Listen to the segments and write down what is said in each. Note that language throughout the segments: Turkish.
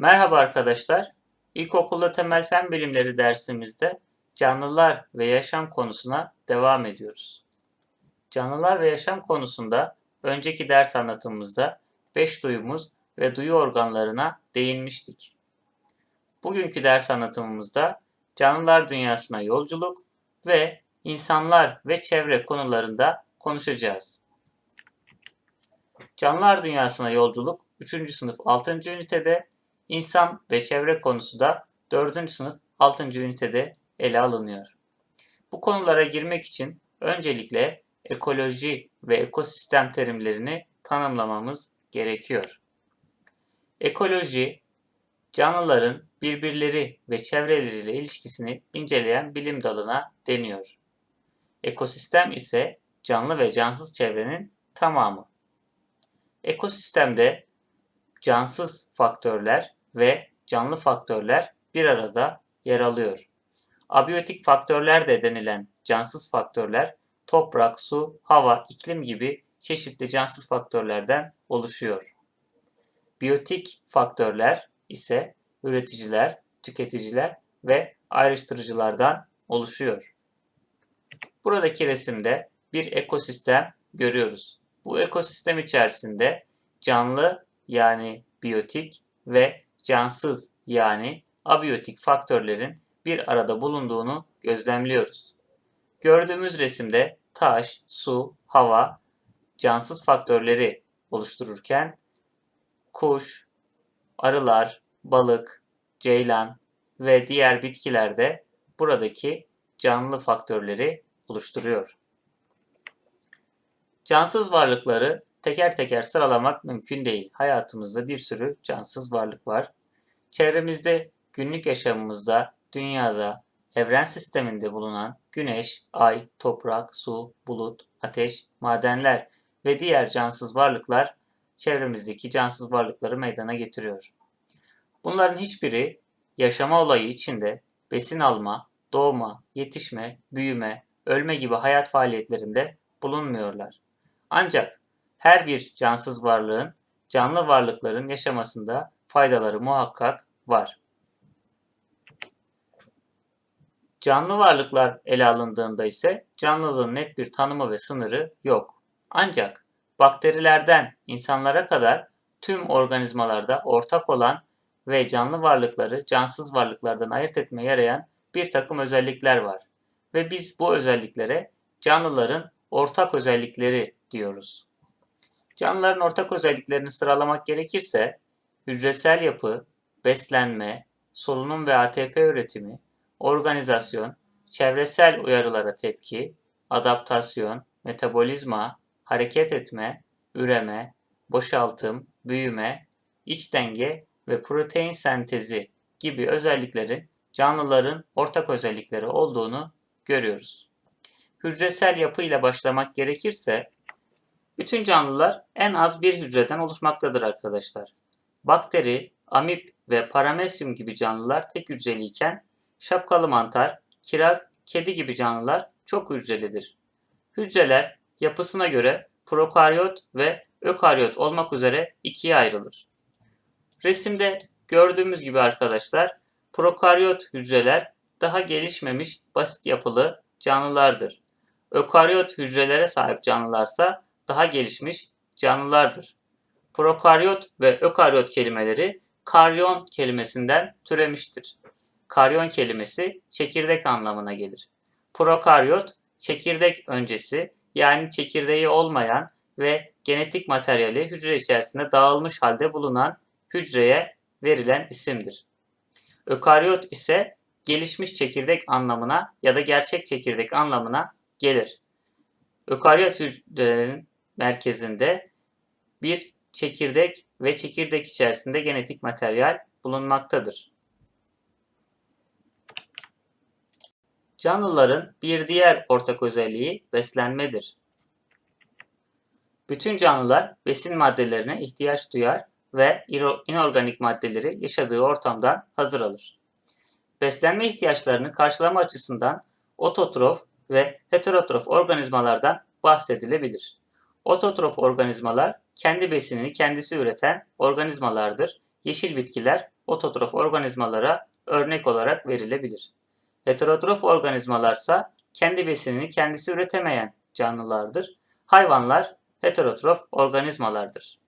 Merhaba arkadaşlar. İlkokulda temel fen bilimleri dersimizde canlılar ve yaşam konusuna devam ediyoruz. Canlılar ve yaşam konusunda önceki ders anlatımımızda beş duyumuz ve duyu organlarına değinmiştik. Bugünkü ders anlatımımızda canlılar dünyasına yolculuk ve insanlar ve çevre konularında konuşacağız. Canlılar dünyasına yolculuk 3. sınıf 6. ünitede, insan ve çevre konusu da 4. sınıf 6. ünitede ele alınıyor. Bu konulara girmek için öncelikle ekoloji ve ekosistem terimlerini tanımlamamız gerekiyor. Ekoloji, canlıların birbirleri ve çevreleriyle ilişkisini inceleyen bilim dalına deniyor. Ekosistem ise canlı ve cansız çevrenin tamamı. Ekosistemde cansız faktörler ve canlı faktörler bir arada yer alıyor. Abiyotik faktörler de denilen cansız faktörler toprak, su, hava, iklim gibi çeşitli cansız faktörlerden oluşuyor. Biyotik faktörler ise üreticiler, tüketiciler ve ayrıştırıcılardan oluşuyor. Buradaki resimde bir ekosistem görüyoruz. Bu ekosistem içerisinde canlı yani biyotik ve cansız yani abiyotik faktörlerin bir arada bulunduğunu gözlemliyoruz. Gördüğümüz resimde taş, su, hava cansız faktörleri oluştururken kuş, arılar, balık, ceylan ve diğer bitkiler de buradaki canlı faktörleri oluşturuyor. Cansız varlıkları teker teker sıralamak mümkün değil. Hayatımızda bir sürü cansız varlık var. Çevremizde, günlük yaşamımızda, dünyada, evren sisteminde bulunan güneş, ay, toprak, su, bulut, ateş, madenler ve diğer cansız varlıklar çevremizdeki cansız varlıkları meydana getiriyor. Bunların hiçbiri yaşama olayı içinde besin alma, doğma, yetişme, büyüme, ölme gibi hayat faaliyetlerinde bulunmuyorlar. Ancak her bir cansız varlığın canlı varlıkların yaşamasında faydaları muhakkak var. Canlı varlıklar ele alındığında ise canlılığın net bir tanımı ve sınırı yok. Ancak bakterilerden insanlara kadar tüm organizmalarda ortak olan ve canlı varlıkları cansız varlıklardan ayırt etmeye yarayan bir takım özellikler var. Ve biz bu özelliklere canlıların ortak özellikleri diyoruz. Canlıların ortak özelliklerini sıralamak gerekirse hücresel yapı, beslenme, solunum ve ATP üretimi, organizasyon, çevresel uyarılara tepki, adaptasyon, metabolizma, hareket etme, üreme, boşaltım, büyüme, iç denge ve protein sentezi gibi özellikleri canlıların ortak özellikleri olduğunu görüyoruz. Hücresel yapı ile başlamak gerekirse bütün canlılar en az bir hücreden oluşmaktadır arkadaşlar. Bakteri, amip ve paramesyum gibi canlılar tek hücreliyken şapkalı mantar, kiraz, kedi gibi canlılar çok hücrelidir. Hücreler yapısına göre prokaryot ve ökaryot olmak üzere ikiye ayrılır. Resimde gördüğümüz gibi arkadaşlar prokaryot hücreler daha gelişmemiş basit yapılı canlılardır. Ökaryot hücrelere sahip canlılarsa daha gelişmiş canlılardır. Prokaryot ve ökaryot kelimeleri karyon kelimesinden türemiştir. Karyon kelimesi çekirdek anlamına gelir. Prokaryot çekirdek öncesi yani çekirdeği olmayan ve genetik materyali hücre içerisinde dağılmış halde bulunan hücreye verilen isimdir. Ökaryot ise gelişmiş çekirdek anlamına ya da gerçek çekirdek anlamına gelir. Ökaryot hücrelerin merkezinde bir çekirdek ve çekirdek içerisinde genetik materyal bulunmaktadır. Canlıların bir diğer ortak özelliği beslenmedir. Bütün canlılar besin maddelerine ihtiyaç duyar ve inorganik maddeleri yaşadığı ortamdan hazır alır. Beslenme ihtiyaçlarını karşılama açısından ototrof ve heterotrof organizmalardan bahsedilebilir. Ototrof organizmalar kendi besinini kendisi üreten organizmalardır. Yeşil bitkiler ototrof organizmalara örnek olarak verilebilir. Heterotrof organizmalarsa kendi besinini kendisi üretemeyen canlılardır. Hayvanlar heterotrof organizmalardır.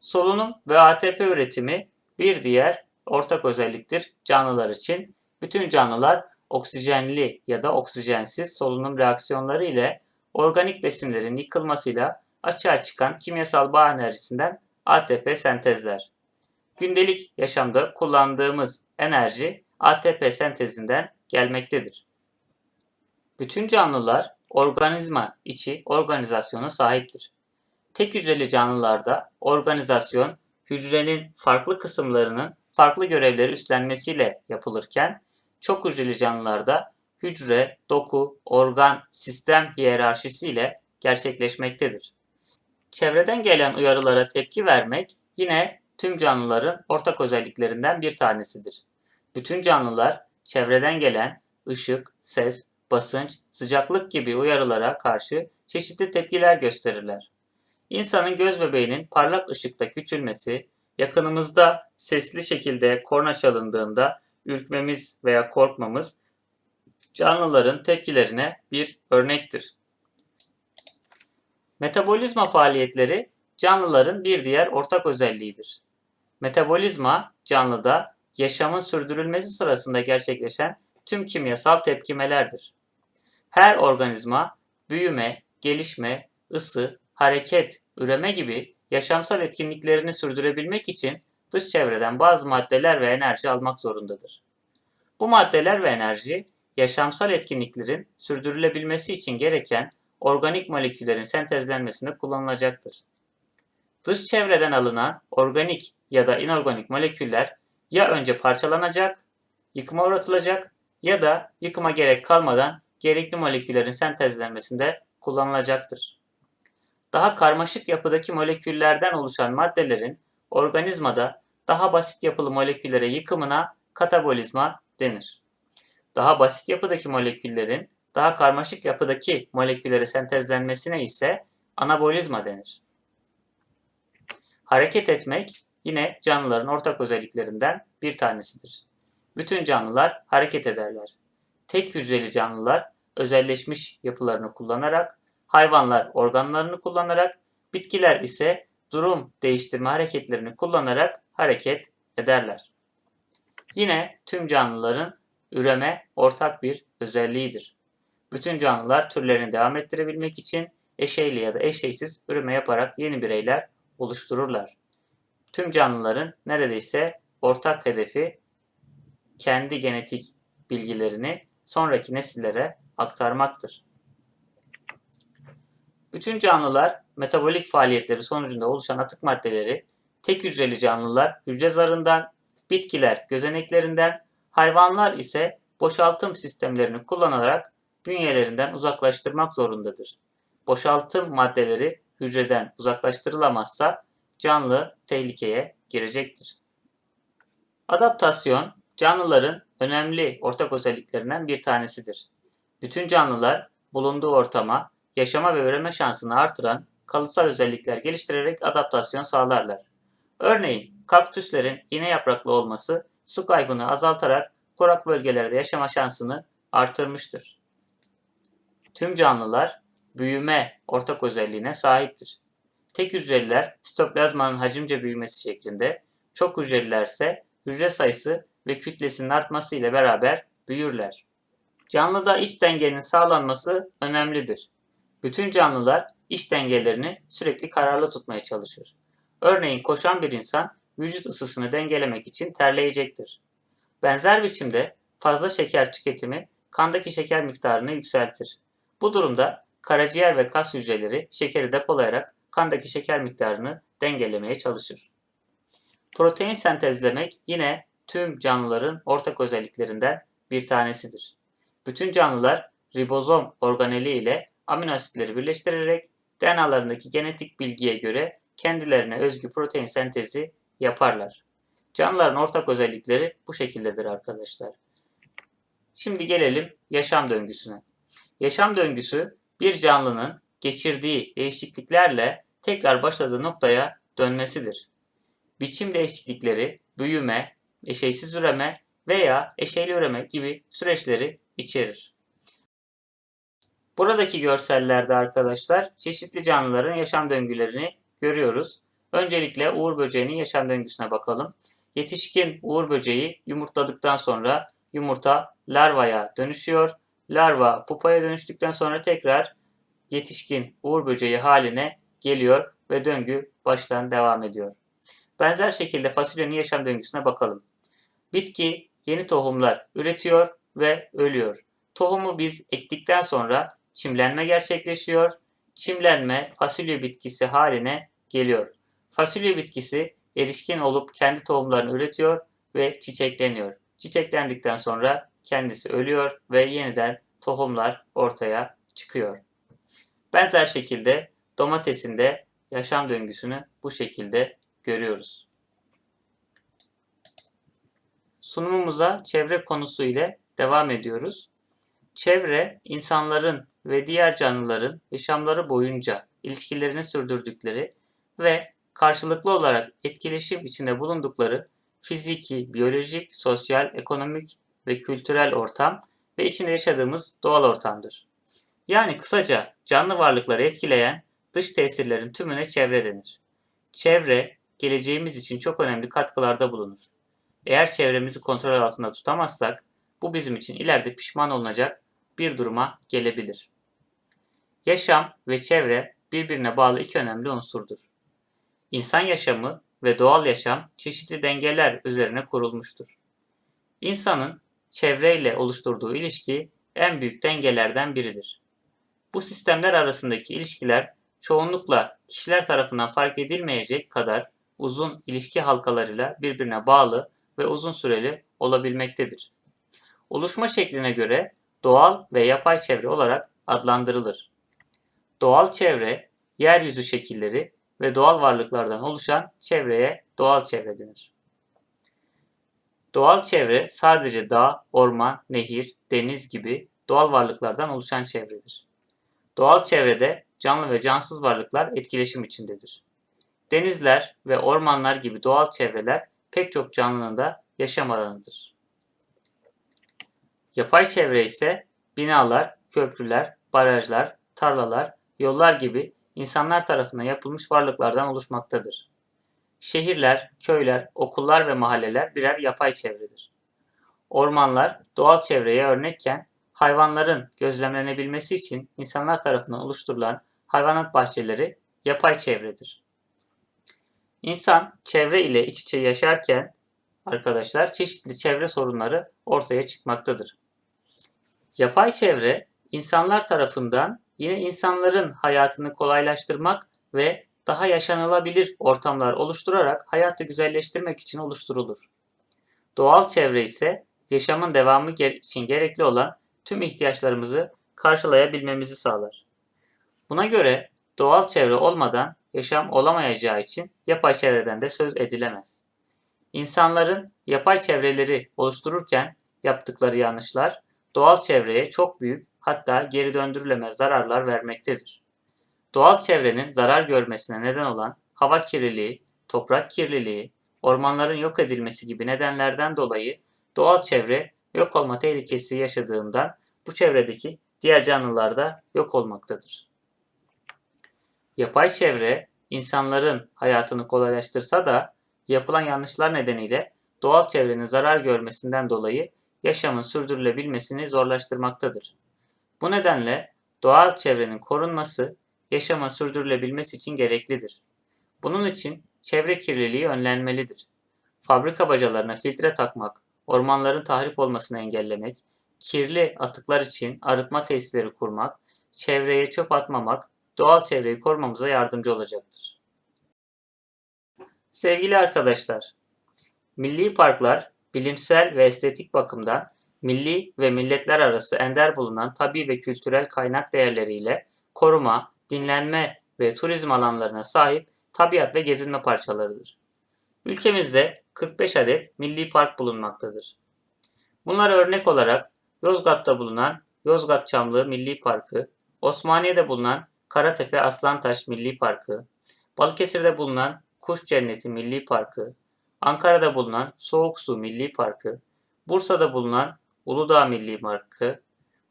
Solunum ve ATP üretimi bir diğer ortak özelliktir canlılar için. Bütün canlılar oksijenli ya da oksijensiz solunum reaksiyonları ile organik besinlerin yıkılmasıyla açığa çıkan kimyasal bağ enerjisinden ATP sentezler. Gündelik yaşamda kullandığımız enerji ATP sentezinden gelmektedir. Bütün canlılar organizma içi organizasyona sahiptir. Tek hücreli canlılarda organizasyon hücrenin farklı kısımlarının farklı görevleri üstlenmesiyle yapılırken çok hücreli canlılarda hücre, doku, organ, sistem hiyerarşisi ile gerçekleşmektedir. Çevreden gelen uyarılara tepki vermek yine tüm canlıların ortak özelliklerinden bir tanesidir. Bütün canlılar çevreden gelen ışık, ses, basınç, sıcaklık gibi uyarılara karşı çeşitli tepkiler gösterirler. İnsanın göz bebeğinin parlak ışıkta küçülmesi, yakınımızda sesli şekilde korna çalındığında ürkmemiz veya korkmamız canlıların tepkilerine bir örnektir. Metabolizma faaliyetleri canlıların bir diğer ortak özelliğidir. Metabolizma canlıda yaşamın sürdürülmesi sırasında gerçekleşen tüm kimyasal tepkimelerdir. Her organizma büyüme, gelişme, ısı, hareket, üreme gibi yaşamsal etkinliklerini sürdürebilmek için dış çevreden bazı maddeler ve enerji almak zorundadır. Bu maddeler ve enerji yaşamsal etkinliklerin sürdürülebilmesi için gereken organik moleküllerin sentezlenmesinde kullanılacaktır. Dış çevreden alınan organik ya da inorganik moleküller ya önce parçalanacak, yıkıma uğratılacak ya da yıkıma gerek kalmadan gerekli moleküllerin sentezlenmesinde kullanılacaktır. Daha karmaşık yapıdaki moleküllerden oluşan maddelerin organizmada daha basit yapılı moleküllere yıkımına katabolizma denir. Daha basit yapıdaki moleküllerin daha karmaşık yapıdaki moleküllere sentezlenmesine ise anabolizma denir. Hareket etmek yine canlıların ortak özelliklerinden bir tanesidir. Bütün canlılar hareket ederler. Tek hücreli canlılar özelleşmiş yapılarını kullanarak, hayvanlar organlarını kullanarak, bitkiler ise durum değiştirme hareketlerini kullanarak hareket ederler. Yine tüm canlıların üreme ortak bir özelliğidir. Bütün canlılar türlerini devam ettirebilmek için eşeyli ya da eşeysiz üreme yaparak yeni bireyler oluştururlar. Tüm canlıların neredeyse ortak hedefi kendi genetik bilgilerini sonraki nesillere aktarmaktır. Bütün canlılar metabolik faaliyetleri sonucunda oluşan atık maddeleri tek hücreli canlılar hücre zarından, bitkiler gözeneklerinden, hayvanlar ise boşaltım sistemlerini kullanarak bünyelerinden uzaklaştırmak zorundadır. Boşaltım maddeleri hücreden uzaklaştırılamazsa canlı tehlikeye girecektir. Adaptasyon canlıların önemli ortak özelliklerinden bir tanesidir. Bütün canlılar bulunduğu ortama, yaşama ve üreme şansını artıran kalıtsal özellikler geliştirerek adaptasyon sağlarlar. Örneğin kaktüslerin iğne yapraklı olması su kaybını azaltarak kurak bölgelerde yaşama şansını artırmıştır. Tüm canlılar büyüme ortak özelliğine sahiptir. Tek hücreliler sitoplazmanın hacimce büyümesi şeklinde, çok hücreliler ise hücre sayısı ve kütlesinin artması ile beraber büyürler. Canlıda iç dengenin sağlanması önemlidir. Bütün canlılar iç dengelerini sürekli kararlı tutmaya çalışır. Örneğin koşan bir insan vücut ısısını dengelemek için terleyecektir. Benzer biçimde fazla şeker tüketimi kandaki şeker miktarını yükseltir. Bu durumda karaciğer ve kas hücreleri şekeri depolayarak kandaki şeker miktarını dengelemeye çalışır. Protein sentezlemek yine tüm canlıların ortak özelliklerinden bir tanesidir. Bütün canlılar ribozom organeli ile amino asitleri birleştirerek DNA'larındaki genetik bilgiye göre kendilerine özgü protein sentezi yaparlar. Canlıların ortak özellikleri bu şekildedir arkadaşlar. Şimdi gelelim yaşam döngüsüne. Yaşam döngüsü bir canlının geçirdiği değişikliklerle tekrar başladığı noktaya dönmesidir. Biçim değişiklikleri büyüme, eşeysiz üreme veya eşeyli üreme gibi süreçleri içerir. Buradaki görsellerde arkadaşlar çeşitli canlıların yaşam döngülerini görüyoruz. Öncelikle uğur böceğinin yaşam döngüsüne bakalım. Yetişkin uğur böceği yumurtladıktan sonra yumurta larvaya dönüşüyor. Larva pupaya dönüştükten sonra tekrar yetişkin uğur böceği haline geliyor ve döngü baştan devam ediyor. Benzer şekilde fasulyenin yaşam döngüsüne bakalım. Bitki yeni tohumlar üretiyor ve ölüyor. Tohumu biz ektikten sonra çimlenme gerçekleşiyor. Çimlenme fasulye bitkisi haline geliyor. Fasulye bitkisi erişkin olup kendi tohumlarını üretiyor ve çiçekleniyor. Çiçeklendikten sonra kendisi ölüyor ve yeniden tohumlar ortaya çıkıyor. Benzer şekilde domatesin de yaşam döngüsünü bu şekilde görüyoruz. Sunumumuza çevre konusu ile devam ediyoruz. Çevre, insanların ve diğer canlıların yaşamları boyunca ilişkilerini sürdürdükleri ve karşılıklı olarak etkileşim içinde bulundukları fiziki, biyolojik, sosyal, ekonomik ve kültürel ortam ve içinde yaşadığımız doğal ortamdır. Yani kısaca canlı varlıkları etkileyen dış tesirlerin tümüne çevre denir. Çevre, geleceğimiz için çok önemli katkılarda bulunur. Eğer çevremizi kontrol altında tutamazsak, bu bizim için ileride pişman olunacak bir duruma gelebilir. Yaşam ve çevre birbirine bağlı iki önemli unsurdur. İnsan yaşamı ve doğal yaşam çeşitli dengeler üzerine kurulmuştur. İnsanın çevreyle oluşturduğu ilişki en büyük dengelerden biridir. Bu sistemler arasındaki ilişkiler çoğunlukla kişiler tarafından fark edilmeyecek kadar uzun ilişki halkalarıyla birbirine bağlı ve uzun süreli olabilmektedir. Oluşma şekline göre doğal ve yapay çevre olarak adlandırılır. Doğal çevre, yeryüzü şekilleri ve doğal varlıklardan oluşan çevreye doğal çevre denir. Doğal çevre sadece dağ, orman, nehir, deniz gibi doğal varlıklardan oluşan çevredir. Doğal çevrede canlı ve cansız varlıklar etkileşim içindedir. Denizler ve ormanlar gibi doğal çevreler pek çok canlının da yaşam alanıdır. Yapay çevre ise binalar, köprüler, barajlar, tarlalar, yollar gibi insanlar tarafından yapılmış varlıklardan oluşmaktadır. Şehirler, köyler, okullar ve mahalleler birer yapay çevredir. Ormanlar doğal çevreye örnekken hayvanların gözlemlenebilmesi için insanlar tarafından oluşturulan hayvanat bahçeleri yapay çevredir. İnsan çevre ile iç içe yaşarken arkadaşlar çeşitli çevre sorunları ortaya çıkmaktadır. Yapay çevre insanlar tarafından yine insanların hayatını kolaylaştırmak ve daha yaşanılabilir ortamlar oluşturarak hayatı güzelleştirmek için oluşturulur. Doğal çevre ise yaşamın devamı için gerekli olan tüm ihtiyaçlarımızı karşılayabilmemizi sağlar. Buna göre doğal çevre olmadan yaşam olamayacağı için yapay çevreden de söz edilemez. İnsanların yapay çevreleri oluştururken yaptıkları yanlışlar doğal çevreye çok büyük hatta geri döndürülemez zararlar vermektedir. Doğal çevrenin zarar görmesine neden olan hava kirliliği, toprak kirliliği, ormanların yok edilmesi gibi nedenlerden dolayı doğal çevre yok olma tehlikesi yaşadığından bu çevredeki diğer canlılar da yok olmaktadır. Yapay çevre insanların hayatını kolaylaştırsa da yapılan yanlışlar nedeniyle doğal çevrenin zarar görmesinden dolayı yaşamın sürdürülebilmesini zorlaştırmaktadır. Bu nedenle doğal çevrenin korunması yaşamın sürdürülebilmesi için gereklidir. Bunun için çevre kirliliği önlenmelidir. Fabrika bacalarına filtre takmak, ormanların tahrip olmasını engellemek, kirli atıklar için arıtma tesisleri kurmak, çevreye çöp atmamak, doğal çevreyi korumamıza yardımcı olacaktır. Sevgili arkadaşlar, milli parklar bilimsel ve estetik bakımdan milli ve milletler arası ender bulunan tabi ve kültürel kaynak değerleriyle koruma, dinlenme ve turizm alanlarına sahip tabiat ve gezinme parçalarıdır. Ülkemizde 45 adet milli park bulunmaktadır. Bunlar örnek olarak Yozgat'ta bulunan Yozgat Çamlığı Milli Parkı, Osmaniye'de bulunan Karatepe Aslantaş Milli Parkı, Balıkesir'de bulunan Kuş Cenneti Milli Parkı, Ankara'da bulunan Soğuk Su Milli Parkı, Bursa'da bulunan Uludağ Milli Parkı,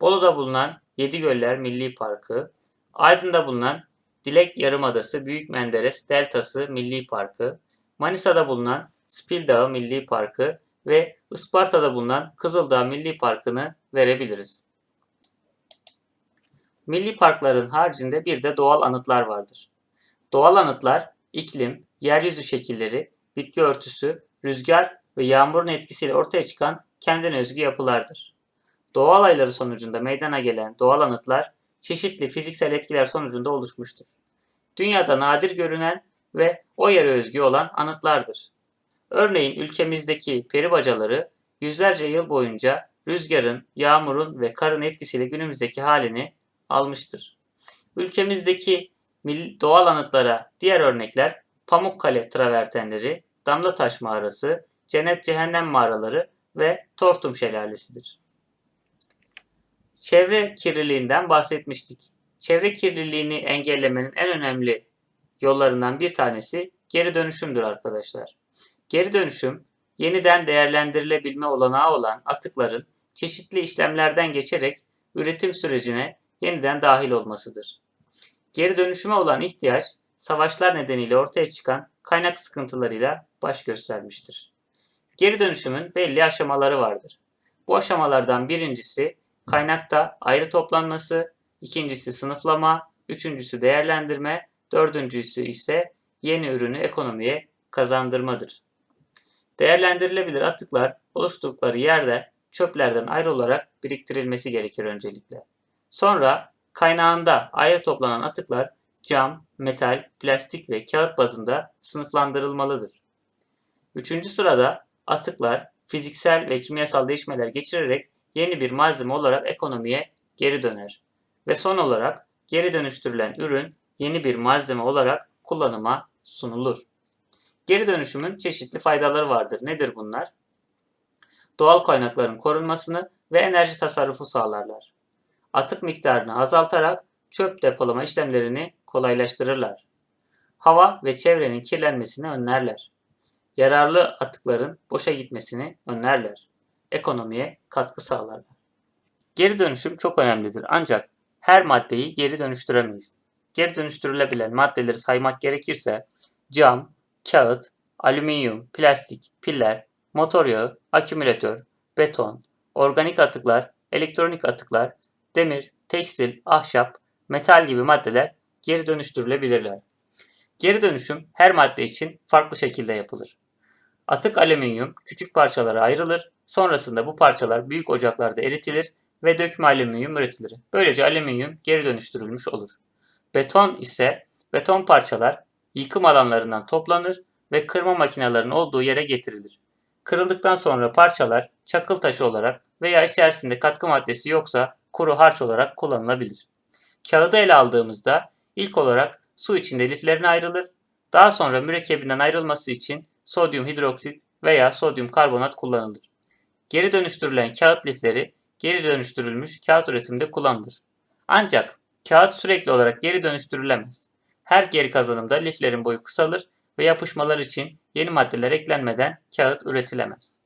Bolu'da bulunan Yedigöller Milli Parkı, Aydın'da bulunan Dilek Yarımadası Büyük Menderes Deltası Milli Parkı, Manisa'da bulunan Spil Dağı Milli Parkı ve Isparta'da bulunan Kızıldağ Milli Parkı'nı verebiliriz. Milli parkların haricinde bir de doğal anıtlar vardır. Doğal anıtlar iklim, yeryüzü şekilleri, bitki örtüsü, rüzgar ve yağmurun etkisiyle ortaya çıkan kendine özgü yapılardır. Doğa olayları sonucunda meydana gelen doğal anıtlar çeşitli fiziksel etkiler sonucunda oluşmuştur. Dünyada nadir görünen ve o yere özgü olan anıtlardır. Örneğin ülkemizdeki peri bacaları yüzlerce yıl boyunca rüzgarın, yağmurun ve karın etkisiyle günümüzdeki halini almıştır. Ülkemizdeki doğal anıtlara diğer örnekler Pamukkale travertenleri, Damlataş mağarası, Cennet Cehennem mağaraları ve Tortum şelalesidir. Çevre kirliliğinden bahsetmiştik. Çevre kirliliğini engellemenin en önemli yollarından bir tanesi geri dönüşümdür arkadaşlar. Geri dönüşüm, yeniden değerlendirilebilme olanağı olan atıkların çeşitli işlemlerden geçerek üretim sürecine yeniden dahil olmasıdır. Geri dönüşüme olan ihtiyaç, savaşlar nedeniyle ortaya çıkan kaynak sıkıntılarıyla baş göstermiştir. Geri dönüşümün belli aşamaları vardır. Bu aşamalardan birincisi kaynakta ayrı toplanması, ikincisi sınıflama, üçüncüsü değerlendirme, dördüncüsü ise yeni ürünü ekonomiye kazandırmadır. Değerlendirilebilir atıklar oluşturdukları yerde çöplerden ayrı olarak biriktirilmesi gerekir öncelikle. Sonra kaynağında ayrı toplanan atıklar cam, metal, plastik ve kağıt bazında sınıflandırılmalıdır. Üçüncü sırada atıklar fiziksel ve kimyasal değişmeler geçirerek yeni bir malzeme olarak ekonomiye geri döner. Ve son olarak geri dönüştürülen ürün yeni bir malzeme olarak kullanıma sunulur. Geri dönüşümün çeşitli faydaları vardır. Nedir bunlar? Doğal kaynakların korunmasını ve enerji tasarrufu sağlarlar. Atık miktarını azaltarak çöp depolama işlemlerini kolaylaştırırlar. Hava ve çevrenin kirlenmesini önlerler. Yararlı atıkların boşa gitmesini önlerler. Ekonomiye katkı sağlarlar. Geri dönüşüm çok önemlidir ancak her maddeyi geri dönüştüremeyiz. Geri dönüştürülebilen maddeleri saymak gerekirse cam, kağıt, alüminyum, plastik, piller, motor yağı, akümülatör, beton, organik atıklar, elektronik atıklar, demir, tekstil, ahşap, metal gibi maddeler geri dönüştürülebilirler. Geri dönüşüm her madde için farklı şekilde yapılır. Atık alüminyum küçük parçalara ayrılır, sonrasında bu parçalar büyük ocaklarda eritilir ve dökme alüminyum üretilir. Böylece alüminyum geri dönüştürülmüş olur. Beton ise beton parçalar yıkım alanlarından toplanır ve kırma makinelerinin olduğu yere getirilir. Kırıldıktan sonra parçalar çakıl taşı olarak veya içerisinde katkı maddesi yoksa kuru harç olarak kullanılabilir. Kağıdı ele aldığımızda ilk olarak su içinde liflerine ayrılır. Daha sonra mürekkebinden ayrılması için sodyum hidroksit veya sodyum karbonat kullanılır. Geri dönüştürülen kağıt lifleri geri dönüştürülmüş kağıt üretiminde kullanılır. Ancak kağıt sürekli olarak geri dönüştürülemez. Her geri kazanımda liflerin boyu kısalır ve yapışmalar için yeni maddeler eklenmeden kağıt üretilemez.